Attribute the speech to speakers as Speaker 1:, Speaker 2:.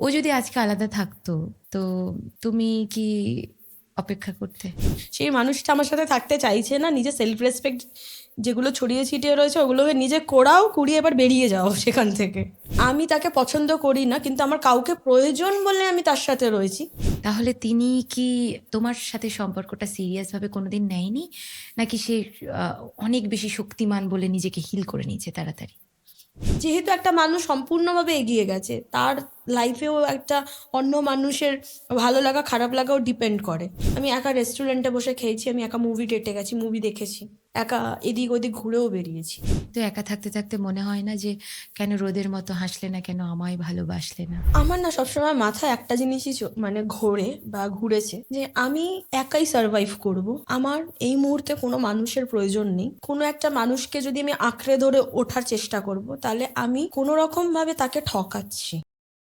Speaker 1: ও যদি আজকে আলাদা থাকতো তো তুমি কি অপেক্ষা করতে?
Speaker 2: সেই মানুষটা আমার সাথে থাকতে চাইছে না নিজে সেলফ রেসপেক্ট যেগুলো ছড়িয়ে ছিটিয়ে রয়েছে ওগুলোকে নিজে কোড়াও কুড়িয়ে এবার বেরিয়ে যাও সেখান থেকে। আমি তাকে পছন্দ করি না কিন্তু আমার কাউকে প্রয়োজন বলে আমি তার সাথে রয়েছি।
Speaker 1: তাহলে তিনি কি তোমার সাথে সম্পর্কটা সিরিয়াস ভাবে কোনোদিন নেয়নি? নাকি সে অনেক বেশি শক্তিমান বলে নিজেকে হিল করে নিয়েছে তাড়াতাড়ি?
Speaker 2: যেহেতু একটা মানুষ সম্পূর্ণভাবে এগিয়ে গেছে তার লাইফেও একটা অন্য মানুষের ভালো লাগা খারাপ লাগাও ডিপেন্ড করে। আমি একা রেস্টুরেন্টে বসে খেয়েছি আমি একা মুভি ডেটে গেছি মুভি দেখেছি। একা এদিক ওদিক ঘুরেও বেরিয়েছি।
Speaker 1: তো একা থাকতে থাকতে মনে হয় না যে কেন রোদের মতো হাসলে না কেন আমায় ভালোবাসলে না?
Speaker 2: আমার না সবসময় মাথায় একটা জিনিসই চ- মানে ঘোরে বা ঘুরেছে যে আমি একাই সার্ভাইভ করব। আমার এই মুহূর্তে কোনো মানুষের প্রয়োজন নেই। কোনো একটা মানুষকে যদি আমি আঁকড়ে ধরে ওঠার চেষ্টা করব তাহলে আমি কোনো রকম ভাবে তাকে ঠকাচ্ছি।